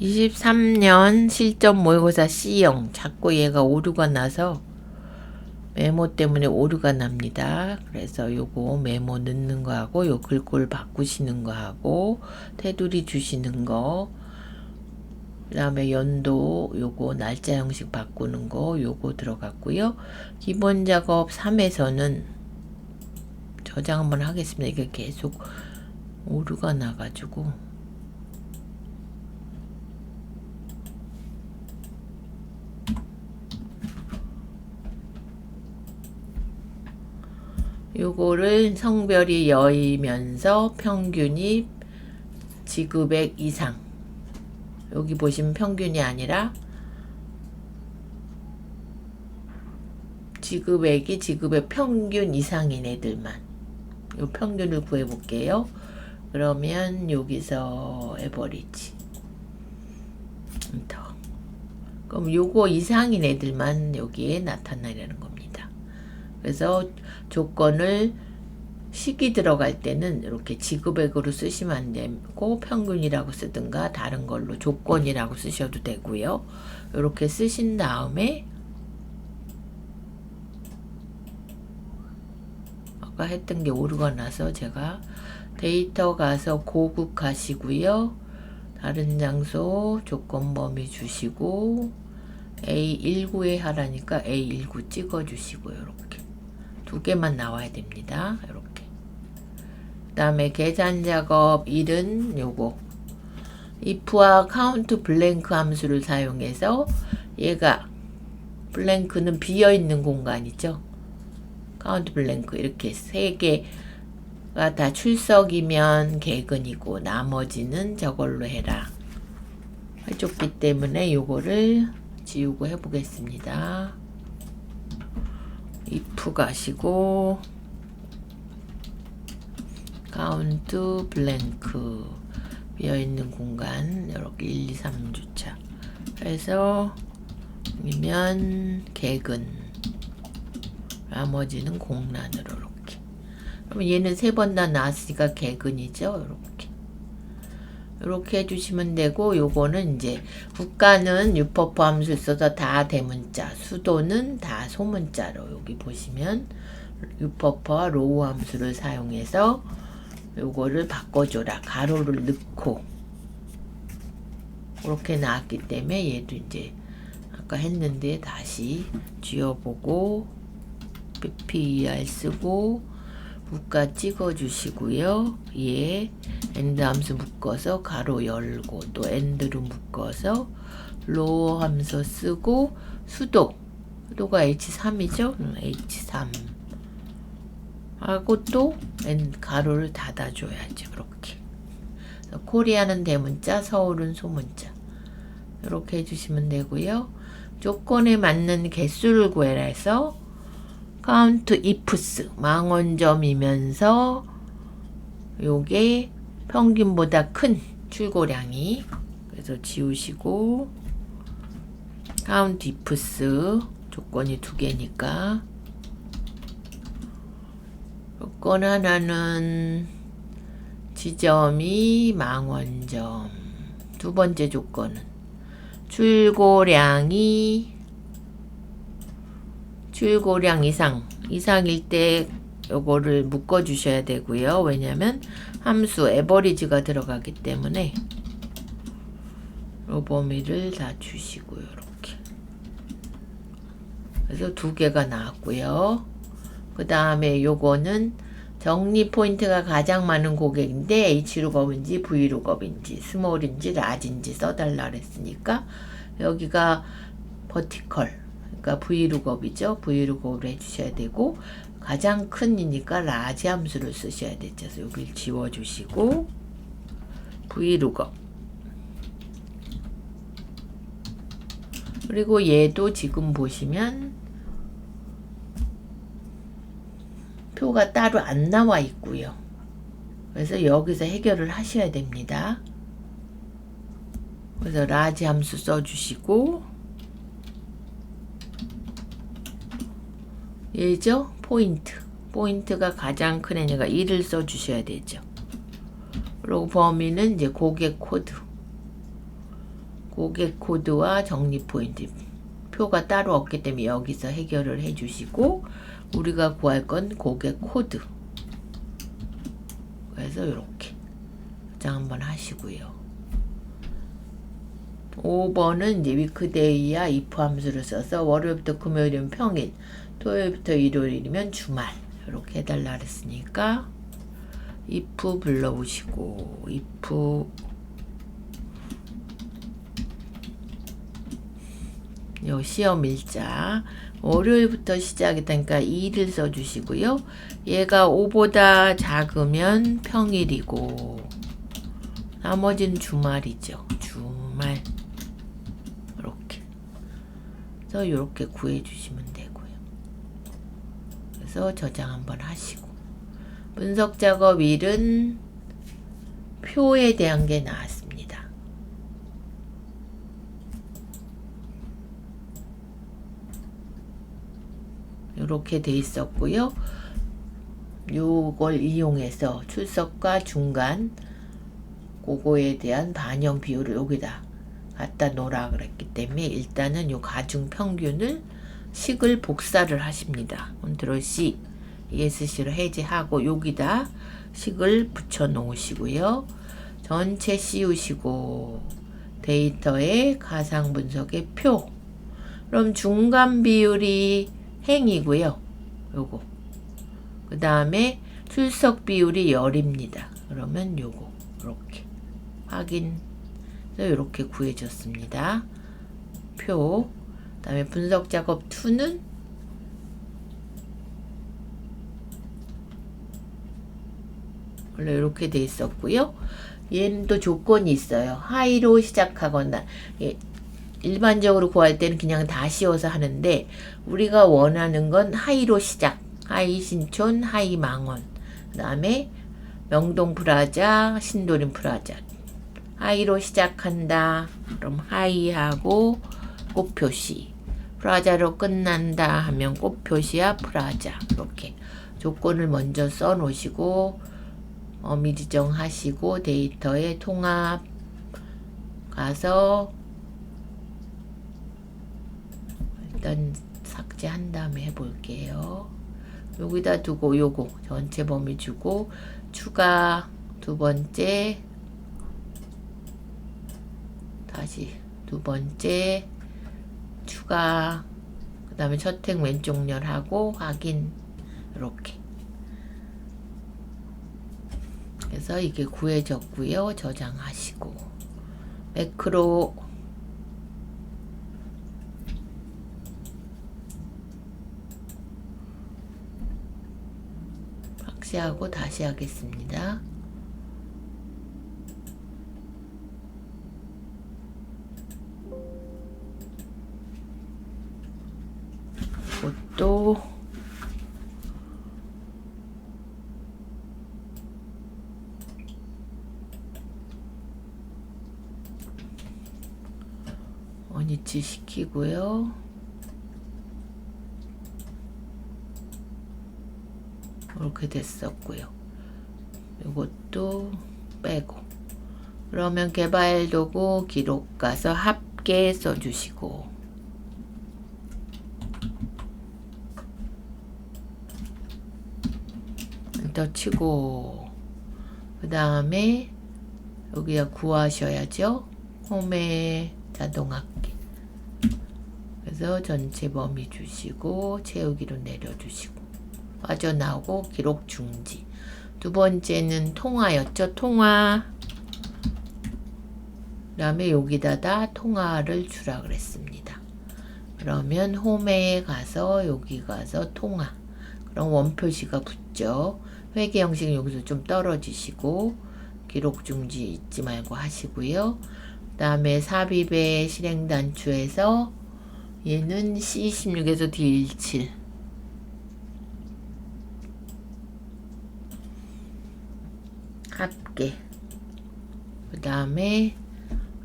23년 실전 모의고사 C형 자꾸 얘가 오류가 나서 메모 때문에 오류가 납니다. 그래서 요거 메모 넣는 거 하고 요 글꼴 바꾸시는 거 하고 테두리 주시는 거 그다음에 연도 요거 날짜 형식 바꾸는 거 요거 들어갔고요. 기본 작업 3에서는 저장 한번 하겠습니다. 이게 계속 오류가 나가지고 요거를 성별이 여이면서 평균이 지급액 이상 여기 보시면 평균이 아니라 지급액이 지급의 평균 이상인 애들만 요 평균을 구해 볼게요. 그러면 여기서 에버리지 더 그럼 요거 이상인 애들만 여기에 나타나려는 겁니다. 그래서 조건을 시기 들어갈 때는 이렇게 지급액으로 쓰시면 안 되고 평균이라고 쓰든가 다른 걸로 조건이라고 쓰셔도 되고요. 이렇게 쓰신 다음에 아까 했던 게 오류가 나서 제가 데이터 가서 고국하시고요. 다른 장소 조건 범위 주시고 A19에 하라니까 A19 찍어 주시고요. 이렇게 두 개만 나와야 됩니다. 이렇게 그 다음에 계산 작업 1은 요거 if와 count 블랭크 함수를 사용해서 얘가 블랭크는 비어 있는 공간 이죠. count 블랭크 이렇게 세 개가 다 출석이면 개근이고 나머지는 저걸로 해라. 해줬기 때문에 요거를 지우고 해보겠습니다. If 가시고 카운트 블랭크 비어있는 공간 이렇게 1, 2, 3주차. 해서 이면 개근 나머지는 공란으로 이렇게 그러면 얘는 세 번 다 나왔으니까 개근이죠 이렇게 이렇게 해주시면 되고 요거는 이제 국가는 유퍼프 함수 써서 다 대문자 수도는 다 소문자로 여기 보시면 유퍼퍼와 로우 함수를 사용해서 요거를 바꿔줘라. 가로를 넣고. 그렇게 나왔기 때문에 얘도 이제 아까 했는데 다시 지워보고 PPER 쓰고 국가 찍어 주시고요. 예. 엔드 함수 묶어서 가로 열고 또 엔드로 묶어서 로어 함수 쓰고 수도 수도가 H3이죠? H3 하고 또 가로를 닫아줘야지 그렇게. 코리아는 대문자 서울은 소문자. 이렇게 해주시면 되고요. 조건에 맞는 개수를 구해라 해서 카운트 ifs 망원점이면서 요게 평균보다 큰 출고량이 그래서 지우시고 카운트 ifs 조건이 두 개니까. 조건 하나는 지점이 망원점. 두 번째 조건은 출고량이 출고량 이상 이상일 때 요거를 묶어 주셔야 되고요. 왜냐면 함수 에버리지가 들어가기 때문에 요 범위를 다 주시고요. 이렇게 그래서 두 개가 나왔고요. 그 다음에 요거는 정리 포인트가 가장 많은 고객인데 H룩업인지 V룩업인지 스몰인지 라지인지 써달라 그랬으니까 여기가 버티컬 그러니까 V룩업이죠. V룩업을 해주셔야 되고 가장 큰이니까 라지 함수를 쓰셔야 되죠. 그래서 여기를 지워주시고 V룩업 그리고 얘도 지금 보시면 표가 따로 안 나와 있고요. 그래서 여기서 해결을 하셔야 됩니다. 그래서 라지 함수 써주시고 얘죠? 포인트. 포인트가 가장 큰 애니까 1을 써주셔야 되죠. 그리고 범위는 이제 고객 코드. 고객 코드와 정리 포인트 표가 따로 없기 때문에 여기서 해결을 해주시고 우리가 구할 건 고객 코드 그래서 이렇게 저장 한번 하시고요. 5번은 이제 위크데이야 if 함수를 써서 월요일부터 금요일이면 평일, 토요일부터 일요일이면 주말 이렇게 해달라 그랬으니까 if 불러보시고 if 요 시험 일자 월요일부터 시작이니까 2를 써주시고요. 얘가 5보다 작으면 평일이고 나머지는 주말이죠. 주말 그래서 이렇게 구해주시면 되고요. 그래서 저장 한번 하시고 분석 작업 1은 표에 대한 게 나왔습니다. 이렇게 돼 있었고요. 요걸 이용해서 출석과 중간 그거에 대한 반영 비율을 여기다 갖다 놓으라 그랬기 때문에 일단은 요 가중 평균을 식을 복사를 하십니다. 컨트롤 C ESC를 해제하고 여기다 식을 붙여 놓으시고요. 전체 씌우시고 데이터의 가상 분석의 표 그럼 중간 비율이 행이고요. 요거. 그 다음에 출석 비율이 열입니다. 그러면 요거. 이렇게. 확인. 이렇게 구해졌습니다. 표. 그 다음에 분석 작업 2는 원래 이렇게 돼 있었고요. 얘는 또 조건이 있어요. 하이로 시작하거나 예, 일반적으로 구할 때는 그냥 다 씌워서 하는데 우리가 원하는 건 하이로 시작. 하이 신촌, 하이 망원. 그 다음에 명동 프라자, 신도림 프라자. 하이로 시작한다. 그럼 하이하고 꽃 표시. 프라자로 끝난다 하면 꽃 표시야 프라자. 이렇게 조건을 먼저 써 놓으시고 어미 지정하시고 데이터에 통합 가서 일단 삭제한 다음에 해볼게요. 여기다 두고 요거 전체 범위 주고 추가 두 번째 다시 두 번째 추가 그 다음에 첫 행 왼쪽 열하고 확인. 이렇게. 그래서 이게 구해졌고요. 저장하시고. 매크로. 삭제하고 다시 하겠습니다. 이것도 원위치 시키고요. 이렇게 됐었고요. 이것도 빼고 그러면 개발 도구 기록 가서 합계 써주시고 엔터 치고 그 다음에 여기다 구하셔야죠. 홈에 자동합 계 그래서 전체 범위 주시고 채우기로 내려주시고 빠져나오고 기록 중지. 두 번째는 통화였죠. 통화. 그 다음에 여기다가 통화를 주라 그랬습니다. 그러면 홈에 가서 여기 가서 통화. 그럼 원표시가 붙죠. 회계 형식은 여기서 좀 떨어지시고 기록 중지 잊지 말고 하시고요. 그 다음에 삽입의 실행 단추에서 얘는 C16에서 D17 합계. 그 다음에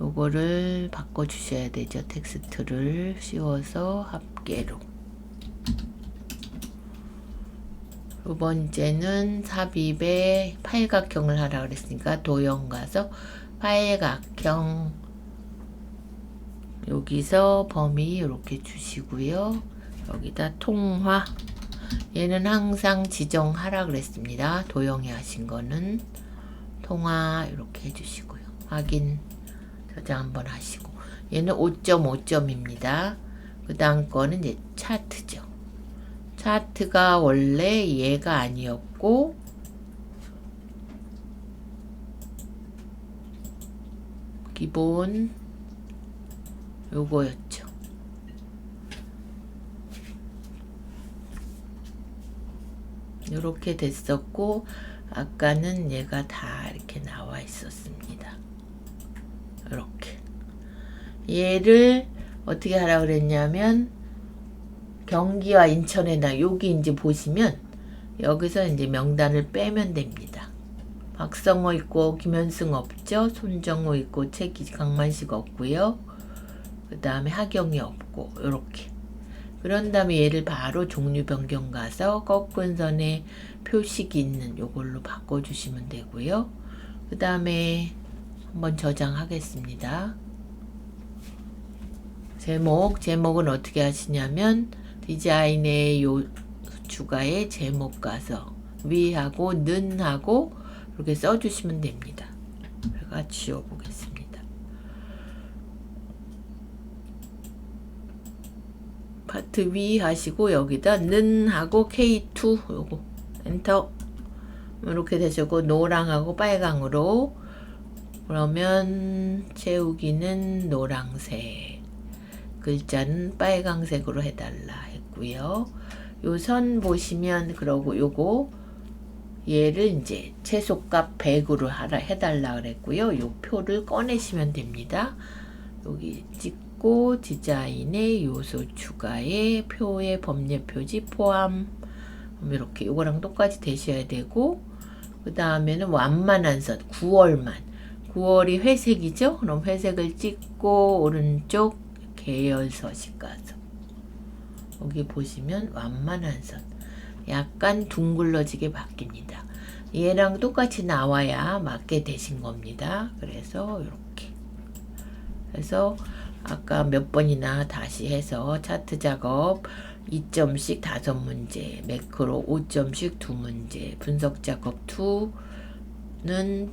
요거를 바꿔 주셔야 되죠. 텍스트를 씌워서 합계로. 두 번째는 삽입에 팔각형을 하라 그랬으니까 도형 가서 팔각형 여기서 범위 이렇게 주시고요. 여기다 통화. 얘는 항상 지정하라 그랬습니다. 도영이 하신 거는 통화 이렇게 해주시고요. 확인 저장 한번 하시고 얘는 5.5점입니다. 그 다음 거는 이제 차트죠. 차트가 원래 얘가 아니었고 기본 요거였죠. 이렇게 됐었고 아까는 얘가 다 이렇게 나와 있었습니다. 이렇게 얘를 어떻게 하라 그랬냐면 경기와 인천에나 여기 이제 보시면 여기서 이제 명단을 빼면 됩니다. 박성호 있고 김현승 없죠. 손정호 있고 최기 강만식 없고요. 그 다음에 하경이 없고 이렇게 그런 다음에 얘를 바로 종류 변경 가서 꺾은 선에 표식이 있는 요걸로 바꿔주시면 되고요. 그 다음에 한번 저장하겠습니다. 제목, 제목은 어떻게 하시냐면 디자인의 요 추가에 제목 가서 위하고 는하고 이렇게 써주시면 됩니다. 제가 지워보겠습니다. 파트 위 하시고 여기다 는 하고 K2 요거 엔터 이렇게 되시고 노랑하고 빨강으로 그러면 채우기는 노랑색 글자는 빨강색으로 해달라 했고요. 요 선 보시면 그러고 요거 얘를 이제 최소값 100으로 하라 해달라 그랬고요. 요 표를 꺼내시면 됩니다. 여기 찍 고 디자인의 요소 추가에 표의 법례 표지 포함. 이렇게 요거랑 똑같이 되셔야 되고 그 다음에는 완만한 선 9월만. 9월이 회색이죠? 그럼 회색을 찍고 오른쪽 계열 서식 가서. 여기 보시면 완만한 선 약간 둥글러지게 바뀝니다. 얘랑 똑같이 나와야 맞게 되신 겁니다. 그래서 이렇게. 그래서 아까 몇 번이나 다시 해서 차트 작업 2점씩 다섯 문제, 매크로 5점씩 두 문제, 분석 작업 2는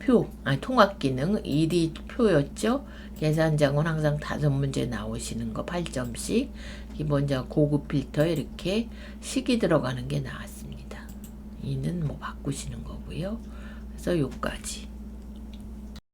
표, 아니 통합 기능 1이 표였죠. 계산장은 항상 다섯 문제 나오시는 거 8점씩. 기본적 고급 필터 이렇게 식이 들어가는 게 나왔습니다. 이는 뭐 바꾸시는 거고요. 그래서 요까지.